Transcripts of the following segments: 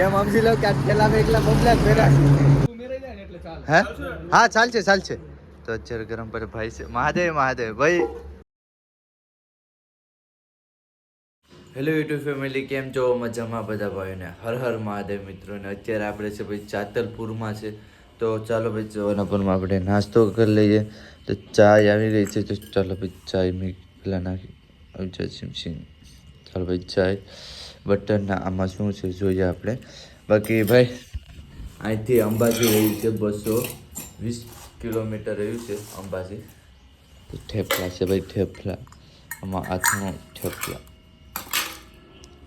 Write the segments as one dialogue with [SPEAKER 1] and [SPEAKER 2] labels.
[SPEAKER 1] એમ સમજી લો કે આ ઠેલામાં એકલા બબલા જ હે? હા, ચાલશે ચાલશે. તો અત્યારે ગરમ પર ભાઈ છે. મહાદેવ મહાદેવ. ભાઈ. હેલો યુટ્યુબ ફેમિલી કેમ છો? મજામાં બધા ભાઈઓને? હર હર મહાદેવ મિત્રોને. અત્યારે આપણે છે ભાઈ ચાતલપુરમાં છે. તો ચાલો ભાઈ જવાનાપુરમાં આપણે નાસ્તો કરી લઈએ. તો ચાય આવી ગઈ છે. તો ચાલો ભાઈ ચાય મેં પહેલાં નાખી. આવી જાય સિમસિંગ ચાલો ભાઈ ચાય. બટરના આમાં શું છે જોઈએ આપણે. બાકી ભાઈ, અહીંથી અંબાજી રહ્યું છે બસો વીસ કિલોમીટર રહ્યું છે અંબાજી. તો ઠેપલા છે ભાઈ ઠેપલા આમાં હાથનો ઠેપલા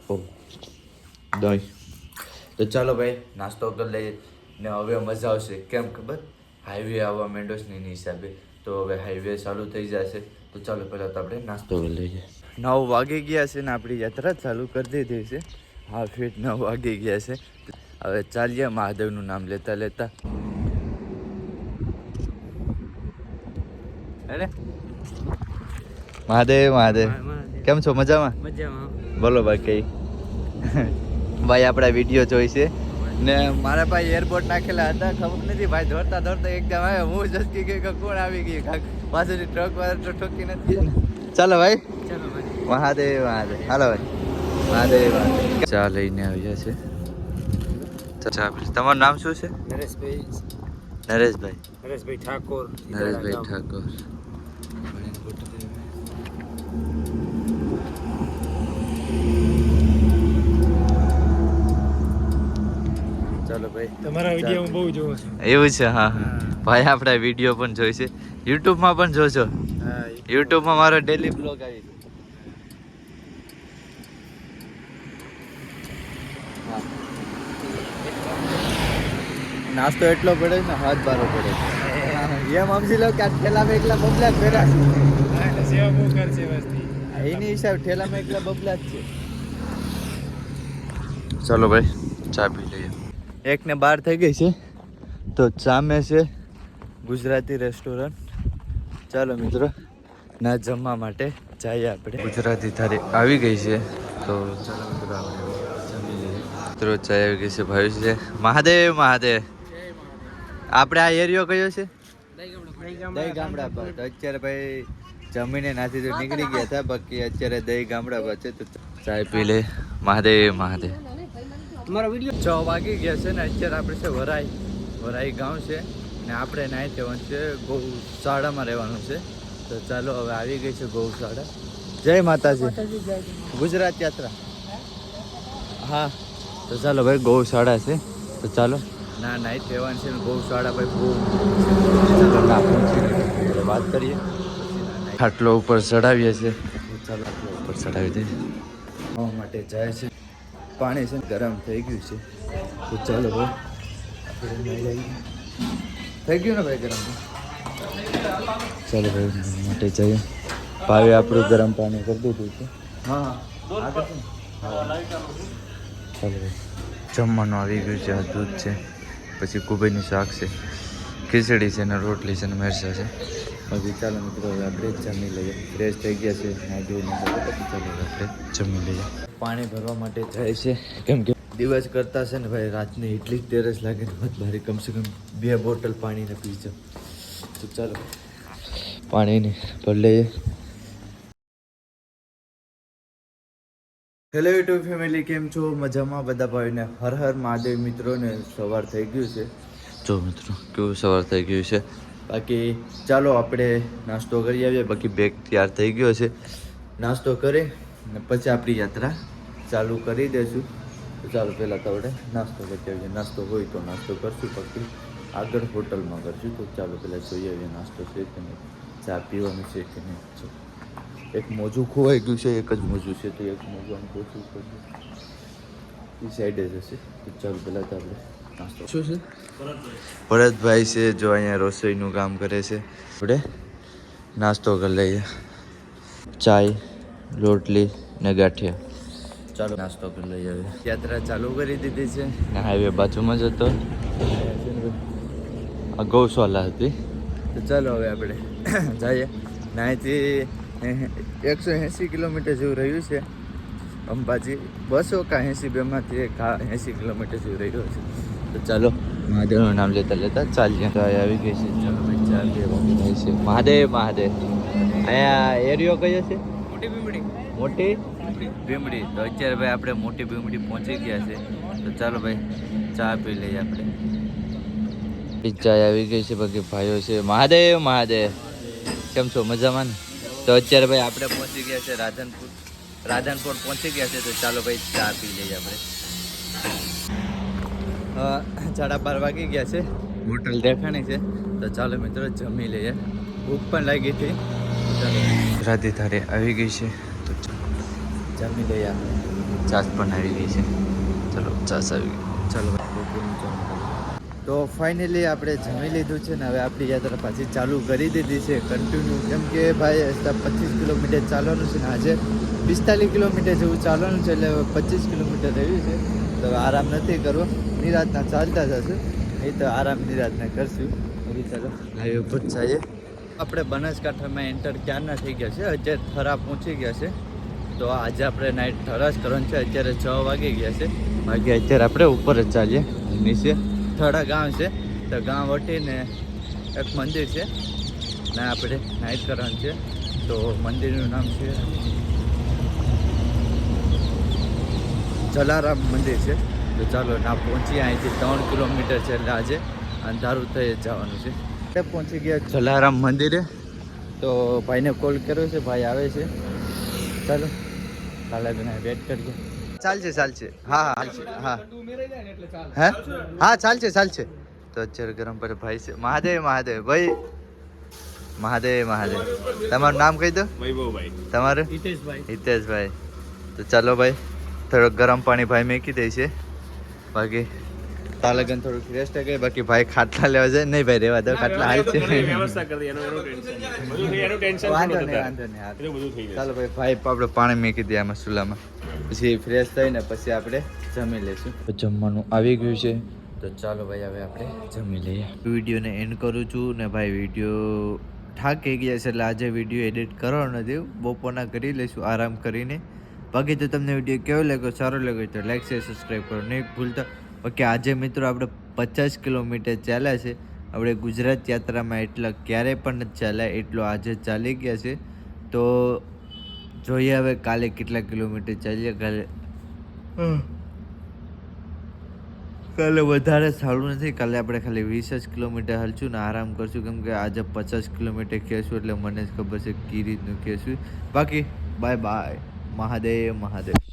[SPEAKER 1] ઓ દહીં. તો ચાલો ભાઈ, નાસ્તો કરી લઈએ. ને હવે મજા આવશે. કેમ ખબર? હાઈવે આવવા માંડ્યો છે ને એની હિસાબે. તો હવે હાઈવે ચાલુ થઈ જશે. તો ચાલો પહેલાં તો આપણે નાસ્તો કરી લઈએ. નવ વાગી ગયા છે ને આપણી યાત્રા ચાલુ કરી દીધી છે. હા ફીટ નવ વાગી ગયા છે. હવે ચાલીએ મહાદેવનું નામ લેતા લેતા. અરે મહાદેવ મહાદેવ. કેમ છો? મજામાં?
[SPEAKER 2] મજામાં.
[SPEAKER 1] બોલો બાકી. ભાઈ આપણા વીડિયો જોઈ છે. ને મારા પાસે એરપોર્ટ નાખેલા હતા. ખબર નથી ભાઈ દોડતા દોડતા એકદમ આવ્યો. હું જસ્કી કે કોણ આવી ગઈ પાછળની ટ્રક વાળા તો ઠોકી નથી ચાલો ભાઈ.
[SPEAKER 2] ચાલો ભાઈ.
[SPEAKER 1] મહાદેવ મહાદેવ. હાલો ભાઈ. મહાદેવ મહાદેવ. ચા લઈને આવ્યા છે. ચા તમારું નામ શું છે?
[SPEAKER 2] નરેશભાઈ.
[SPEAKER 1] નરેશભાઈ.
[SPEAKER 2] નરેશભાઈ ઠાકોર.
[SPEAKER 1] નરેશભાઈ ઠાકોર. ચાલો ભાઈ
[SPEAKER 2] તમારા વીડિયો હું બહુ જોઉં છું.
[SPEAKER 1] એવું છે હા ભાઈ આપણા વીડિયો પણ જોઈ છે. યુટ્યુબમાં પણ
[SPEAKER 2] હા
[SPEAKER 1] યુટ્યુબમાં મારો ડેલી બ્લોગ આવી છે નાસ્તો એટલો પડે ને હાથ બારો પડે. એમ સમજી લો કે આ ઠેલામાં એકલા બબલા જ ભેરા છે. એની હિસાબ ઠેલામાં એકલા બબલા જ છે. ચાલો ભાઈ ચા પી લઈએ. એક ને બાર થઈ ગઈ છે. તો સામે છે ગુજરાતી રેસ્ટોરન્ટ. ચાલો મિત્રો ના જમવા માટે જઈએ આપણે. ગુજરાતી થાળી આવી ગઈ છે. તો ચાલો મિત્રો આપણે જમી લઈએ. મિત્રો ચા આવી ગઈ છે ભાઈ છે. મહાદેવ મહાદેવ. આપણે આ એરિયો કયો છે? દહીં ગામડા પર. તો અત્યારે ભાઈ જમીને નાથી તો નીકળી ગયા હતા બાકી અત્યારે દહીં ગામડા પર છે તો ચાય પી લે. મહાદેવ મહાદેવ.
[SPEAKER 2] મારો વીડિયો
[SPEAKER 1] છ વાગી ગયા છે ને અત્યારે આપણે છે વરાઈ. વરાઈ ગામ છે ને આપણે નાઈ જવાનું છે ગૌશાળામાં રહેવાનું છે. તો ચાલો હવે આવી ગઈ છે ગૌશાળા. જય માતાજી. ગુજરાત યાત્રા. હા તો ચાલો ભાઈ ગૌશાળા છે. તો ચાલો. ના નાઇટ રહેવાનું છે બહુ ગૌશાળા ભાઈ બહુ વાત કરીએ. ખાટલો ઉપર ચડાવીએ છીએ. ચાલો ઉપર ચડાવી દઈએ. ખાવા માટે જાય છે. પાણી છે ને ગરમ થઈ ગયું છે. તો ચાલો ભાઈ. થઈ ગયું ને ભાઈ ગરમ ચાલો ભાઈ માટે જઈએ. ભાવે આપણું ગરમ પાણી કરી દીધું છે? હા. ચાલો ભાઈ જમવાનું આવી ગયું છે આ દૂધ છે. પછી કુબેરનું શાક છે, ખીચડી છે ને રોટલી છે ને મેરસા છે. બાકી ચાલો મિત્રો, હવે આપણે જમી લઈએ. ફ્રેશ થઈ ગયા છે. ના જોઈને ચાલો આપણે જમી લઈએ. પાણી ભરવા માટે જાય છે. કેમ કે દિવસ કરતા છે ને ભાઈ, રાતની એટલી જ તેરસ લાગે ને મારી. કમસે કમ બે બોટલ પાણીને પી જાઉં તો ચાલો, પાણીને ભરી લઈએ. હેલો યુટ્યુબ ફેમિલી કેમ છો? મજામાં બધા ભાઈને? હર હર મહાદેવ મિત્રોને સવાર થઈ ગયું છે. જો મિત્રો કેવું સવાર થઈ ગયું છે? બાકી ચાલો આપણે નાસ્તો કરી આવીએ. બાકી બેગ તૈયાર થઈ ગયો છે. નાસ્તો કરી ને પછી આપણી યાત્રા ચાલુ કરી દઈશું તો ચાલો પહેલાં તો આપણે નાસ્તો કરી આવીએ. નાસ્તો હોય તો નાસ્તો કરશું. પછી આગળ હોટલમાં કરશું. તો ચાલો પહેલાં જોઈએ આવીએ નાસ્તો છે કે નહીં ચા પીવાનું છે કે નહીં. એક મોજું ખોવાઈ ગયું છે એક જ મોજું છે તો એક મોજું આમ ગોઠવું પડશે. એ સાઈડે જ હશે તો ચાલો પહેલાં તો આપણે નાસ્તો શું છે? ભરતભાઈ છે જો અહીંયા રસોઈનું કામ કરે છે. આપણે નાસ્તો કરી લઈએ. ચાય રોટલી ને ગાંઠિયા. ચાલો નાસ્તો કરી લઈએ હવે. યાત્રા ચાલુ કરી દીધી છે. ને હાઈવે બાજુમાં જ હતો. આ ગૌશાલા હતી. તો ચાલો હવે આપણે જઈએ. ને અહીંથી એકસો એંસી કિલોમીટર જેવું રહ્યું છે. અંબાજી બસો કા એંસી બેમાંથી એક એંસી કિલોમીટર જેવું રહ્યું છે તો ચાલો મહાદેવનું નામ લેતા લેતા ચાલીએ. તો આવી ગઈ છે. ચાલો ચાલીએ. મમ્મી થાય છે. મહાદેવ મહાદેવ. અહીંયા એરિયો કયો છે?
[SPEAKER 2] મોટી ભીમડી.
[SPEAKER 1] મોટી ભીમડી. તો અત્યારે ભાઈ આપણે મોટી ભીમડી પહોંચી ગયા છે. તો ચાલો ભાઈ ચા પી લઈએ આપણે. પિઝા આવી ગઈ છે. બાકી ભાઈઓ છે. મહાદેવ મહાદેવ. કેમ છો? મજામાં ને? તો અત્યારે ભાઈ આપણે પહોંચી ગયા છે રાધનપુર. રાધનપુર પહોંચી ગયા છે તો ચાલો ભાઈ ચા પી લઈએ આપણે. સાડા બાર વાગી ગયા છે. હોટલ દેખાણી છે. તો ચાલો મિત્રો જમી લઈએ. ભૂખ પણ લાગી હતી. ચાલો. રાધે ધારે આવી ગઈ છે. તો જમી લઈએ આપણે. ચાસ પણ આવી ગઈ છે. ચલો ચાસ આવી ગઈ. ચાલો બપોરનું જમવાનું. તો ફાઇનલી આપણે જમી લીધું છે ને હવે આપણી યાત્રા પાછી ચાલુ કરી દીધી છે. કન્ટિન્યુ કેમ કે ભાઈ પચીસ કિલોમીટર ચાલવાનું છે ને આજે. પિસ્તાલીસ કિલોમીટર જેવું ચાલવાનું છે એટલે પચીસ કિલોમીટર રહ્યું છે. તો આરામ નથી કરવો. નિરાતના ચાલતા જશે. એ તો આરામ નિરાતના કરશું. એ ચાલો. હાઈવે પર જઈએ. આપણે બનાસકાંઠામાં એન્ટર ક્યારના થઈ ગયા છે? અત્યારે થરા પહોંચી ગયા છે. તો આજે આપણે નાઇટ થરા જ કરવાનું છે. અત્યારે છ વાગી ગયા છે. બાકી અત્યારે આપણે ઉપર જ ચાલીએ. નીચે. થડા ગામ છે. તો ગામ વટીને એક મંદિર છે. ને આપણે નાઇટ કરવાનું છે. તો મંદિરનું નામ છે જલારામ મંદિર છે. તો ચાલો ના પહોંચીએ અહીંથી ત્રણ કિલોમીટર છે એટલે આજે અંધારું થઈ જવાનું છે. પહોંચી ગયા જલારામ મંદિરે. તો ભાઈને કોલ કર્યો છે. ભાઈ આવે છે. ચાલો. કાલે તને વેટ કરીએ ચાલશે ચાલશે. હા હા ચાલશે. હા. હે? હા ચાલશે ચાલશે. તો અત્યારે ગરમ પર ભાઈ છે. મહાદેવ મહાદેવ. ભાઈ. મહાદેવ મહાદેવ. તમારું નામ કહી દો.
[SPEAKER 2] વૈભવભાઈ.
[SPEAKER 1] તમારું?
[SPEAKER 2] હિતેશભાઈ.
[SPEAKER 1] હિતેશભાઈ. તો ચાલો ભાઈ થોડુંક ગરમ પાણી ભાઈ મેકી દે છે. બાકી તાલગન થોડુંક રેસ્ટ ગઈ બાકી ભાઈ ખાટલા લેવા જાય. નહીં ભાઈ રેવા દો ખાટલા હાલ છે
[SPEAKER 2] વ્યવસ્થા કરી એનું એનું ટેન્શન બધું થઈ એનું ટેન્શન
[SPEAKER 1] વાંધો નહીં વાંધો નહીં ચાલો ભાઈ ભાઈ આપણે પાણી મૂકી દઈએ આમાં ચૂલામાં. પછી ફ્રેશ થઈને પછી આપણે જમી લઈશું. જમવાનું આવી ગયું છે. તો ચાલો ભાઈ હવે આપણે જમી લઈએ. વિડીયોને એન્ડ કરું છું ને ભાઈ વીડિયો થાકી ગયા છે એટલે આજે વીડિયો એડિટ કરવાનો નથી બપોરના કરી લઈશું આરામ કરીને. બાકી તો તમને વીડિયો કેવો લાગ્યો? સારો લાગ્યો તો લાઈક શેર સબસ્ક્રાઈબ કરો નહીં ભૂલતા. બાકી આજે મિત્રો આપણે પચાસ કિલોમીટર ચાલ્યા છે. આપણે ગુજરાત યાત્રામાં એટલા ક્યારેય પણ નથી ચાલ્યા એટલો આજે ચાલી ગયા છે. તો જોઈએ હવે કાલે કેટલા કિલોમીટર ચાલીએ કાલે કાલે વધારે સારું નથી કાલે આપણે ખાલી વીસ જ કિલોમીટર હલશું ને આરામ કરશું કેમ કે આજે પચાસ કિલોમીટર કહેશું એટલે મને જ ખબર છે કઈ રીતનું કહેશું બાકી બાય બાય મહાદેવ મહાદેવ.